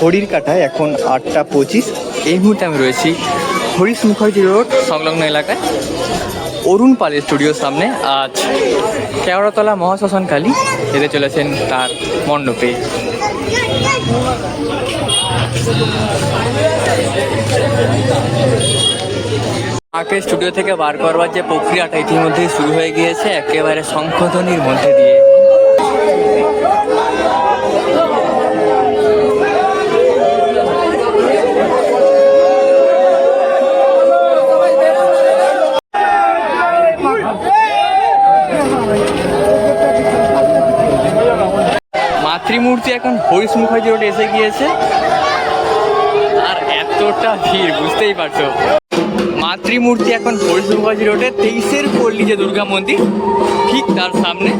ঘড়ির কাটায় এখন আটটা পঁচিশ। এই মুহূর্তে আমি রয়েছি হরিশ মুখার্জি রোড, সংলগ্ন এলাকায়। অরুণ পালের স্টুডিওর সামনে আজ কেওড়াতলা মহাশ্মশানকালী যেতে চলেছেন তার মণ্ডপে। মাকে স্টুডিও থেকে বার করবার যে প্রক্রিয়াটা ইতিমধ্যেই শুরু হয়ে গিয়েছে, একেবারে শঙ্খধ্বনির মধ্যে দিয়ে। মাতৃমূর্তি এখন হরিশ মুখার্জি রোডে এসে গিয়েছে। আর এতটা ভিড়, বুঝতেই পারছ। মাতৃমূর্তি এখন হরিশ মুখার্জি রোডে, তেইশের পল্লী যে দুর্গা মন্দির, ঠিক তার সামনে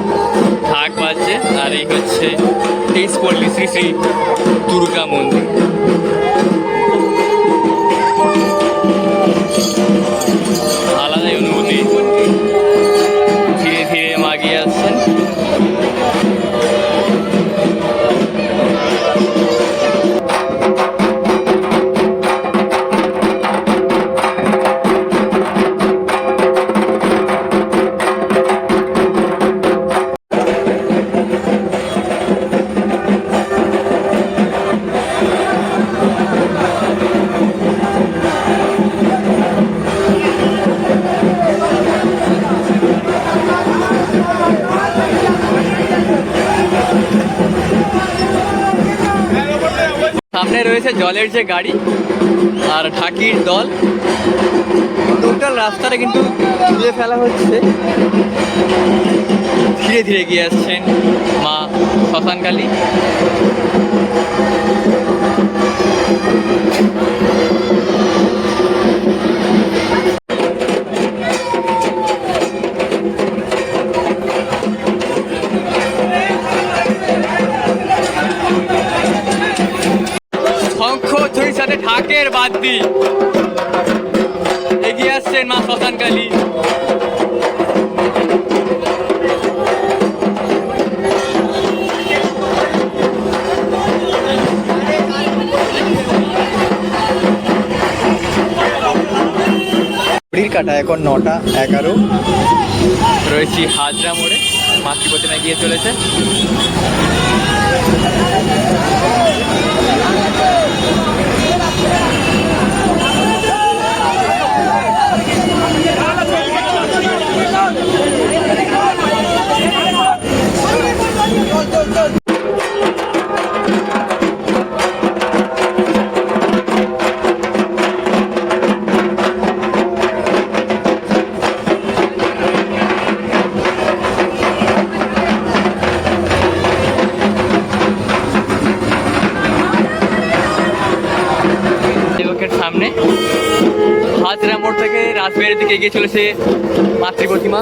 ঢাক বাজছে, আর এই হচ্ছে তেইশ পল্লী শ্রী শ্রী দুর্গা মন্দির। আলাদাই অনুভূতি। ধীরে ধীরে মাগিয়ে সামনে রয়েছে জলের যে গাড়ি আর ঢাকির দল। টোটাল রাস্তাটা কিন্তু ধুয়ে ফেলা হচ্ছে। ধীরে ধীরে গিয়ে আসছেন মা শ্মশানকালী সাথে ঢাকের বাদ্যি। এগিয়ে আসছেন মা শ্মশানকালী ঘড়ির কাটা এখন নটা এগারো। রয়েছি হাজরা মোড়ে। মাতৃ প্রতিমা গিয়ে চলেছে। সেবকের সামনে। হাজরা মোড় থেকে রাজবাড়ির দিকে এগিয়ে চলেছে মাতৃ প্রতিমা